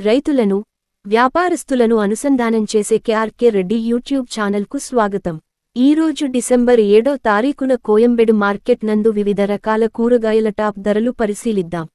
రైతులను వ్యాపారస్తులను అనుసంధానం చేసే కేఆర్కే రెడ్డి యూట్యూబ్ ఛానల్కు స్వాగతం. ఈరోజు డిసెంబర్ ఏడో తారీఖున కోయంబెడు మార్కెట్ నందు వివిధ రకాల కూరగాయల టాప్ ధరలు పరిశీలిద్దాం.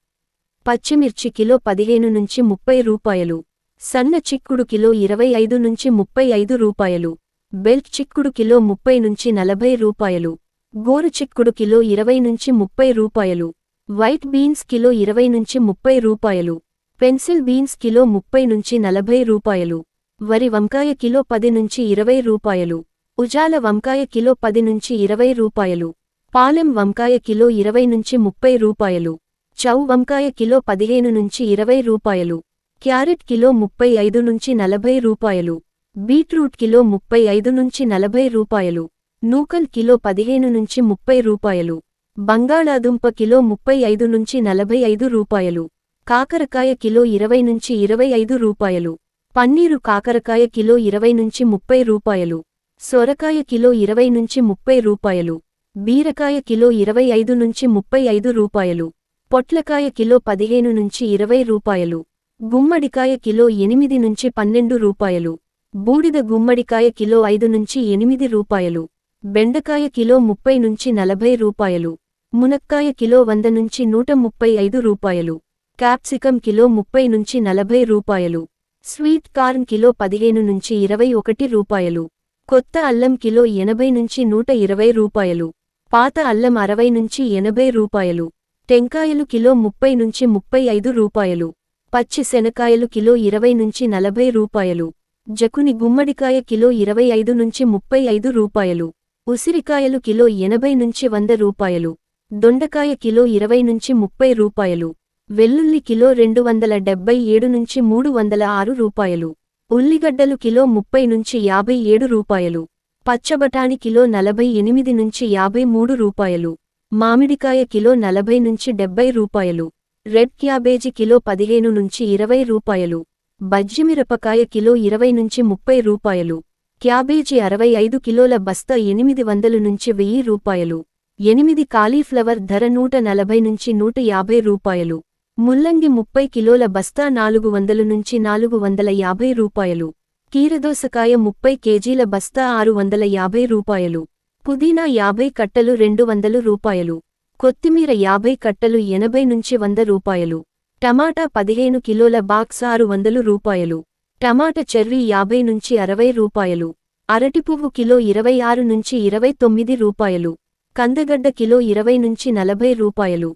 పచ్చిమిర్చి కిలో పదిహేను నుంచి ముప్పై రూపాయలు సన్న చిక్కుడు కిలో ఇరవై ఐదు నుంచి ముప్పై ఐదు రూపాయలు బెల్ట్ చిక్కుడు కిలో ముప్పై నుంచి నలభై రూపాయలు గోరు చిక్కుడు కిలో ఇరవై నుంచి ముప్పై రూపాయలు వైట్ బీన్స్ కిలో ఇరవై నుంచి ముప్పై రూపాయలు పెన్సిల్ బీన్స్ కిలో ముప్పై నుంచి నలభై రూపాయలు. వరి వంకాయ కిలో పది నుంచి ఇరవై రూపాయలు. ఉజాల వంకాయ కిలో పది నుంచి ఇరవై రూపాయలు. పాలెం వంకాయ కిలో ఇరవై నుంచి ముప్పై రూపాయలు. చౌ వంకాయ కిలో పదిహేను నుంచి ఇరవై రూపాయలు. క్యారెట్ కిలో ముప్పై ఐదు నుంచి నలభై రూపాయలు. బీట్రూట్ కిలో ముప్పై ఐదు నుంచి నలభై రూపాయలు. నూకల్ కిలో పదిహేను నుంచి ముప్పై రూపాయలు. బంగాళాదుంప కిలో ముప్పై ఐదు నుంచి నలభై ఐదు రూపాయలు. కాకరకాయ కిలో ఇరవై నుంచి ఇరవై ఐదు రూపాయలు. పన్నీరు కాకరకాయ కిలో ఇరవై నుంచి ముప్పై రూపాయలు. సొరకాయ కిలో ఇరవై నుంచి ముప్పై రూపాయలు. బీరకాయ కిలో ఇరవై ఐదు నుంచి ముప్పై ఐదు రూపాయలు. పొట్లకాయ కిలో పదిహేను నుంచి ఇరవై రూపాయలు. గుమ్మడికాయ కిలో ఎనిమిది నుంచి పన్నెండు రూపాయలు. బూడిద గుమ్మడికాయ కిలో ఐదు నుంచి ఎనిమిది రూపాయలు. బెండకాయ కిలో ముప్పై నుంచి నలభై రూపాయలు. మునక్కాయ కిలో వంద నుంచి నూట ముప్పై ఐదు రూపాయలు. క్యాప్సికం కిలో ముప్పై నుంచి నలభై రూపాయలు. స్వీట్ కార్న్ కిలో పదిహేను నుంచి ఇరవై ఒకటి రూపాయలు. కొత్త అల్లం కిలో ఎనభై నుంచి నూట ఇరవై రూపాయలు. పాత అల్లం అరవై నుంచి ఎనభై రూపాయలు. టెంకాయలు కిలో ముప్పై నుంచి ముప్పై ఐదు రూపాయలు. పచ్చి శనకాయలు కిలో ఇరవై నుంచి నలభై రూపాయలు. జకుని గుమ్మడికాయ కిలో ఇరవై ఐదు నుంచి ముప్పై ఐదు రూపాయలు. ఉసిరికాయలు కిలో ఎనభై నుంచి వంద రూపాయలు. దొండకాయ కిలో ఇరవై నుంచి ముప్పై రూపాయలు. వెల్లుల్లి కిలో రెండు వందల డెబ్బై ఏడు నుంచి మూడు వందల ఆరు రూపాయలు. ఉల్లిగడ్డలు కిలో ముప్పై నుంచి యాభై ఏడు రూపాయలు. పచ్చబటాని కిలో నలభై ఎనిమిది నుంచి యాభై మూడు రూపాయలు. మామిడికాయ కిలో నలభై నుంచి డెబ్బై రూపాయలు. రెడ్ క్యాబేజీ కిలో పదిహేను నుంచి ఇరవై రూపాయలు. బజ్జిమిరపకాయ కిలో ఇరవై నుంచి ముప్పై రూపాయలు. క్యాబేజీ అరవై ఐదు కిలోల బస్తా ఎనిమిది వందలు నుంచి వెయ్యి రూపాయలు. ఎనిమిది కాలీఫ్లవర్ ధర నూట నలభై నుంచి నూట యాభై రూపాయలు. ముల్లంగి ముప్పై కిలోల బస్తా నాలుగు వందలు నుంచి నాలుగు వందల యాభై రూపాయలు. కీరదోసకాయ ముప్పై కేజీల బస్తా ఆరు వందల యాభై రూపాయలు. పుదీనా యాభై కట్టలు రెండు వందలు రూపాయలు. కొత్తిమీర యాభై కట్టలు ఎనభై నుంచి వంద రూపాయలు. టమాటా పదిహేను కిలోల బాక్స్ ఆరు వందలు రూపాయలు. టమాటా చెర్రీ యాభై నుంచి అరవై రూపాయలు. అరటిపువ్వు కిలో ఇరవై ఆరు నుంచి ఇరవై తొమ్మిది రూపాయలు. కందగడ్డ కిలో ఇరవై నుంచి నలభై రూపాయలు.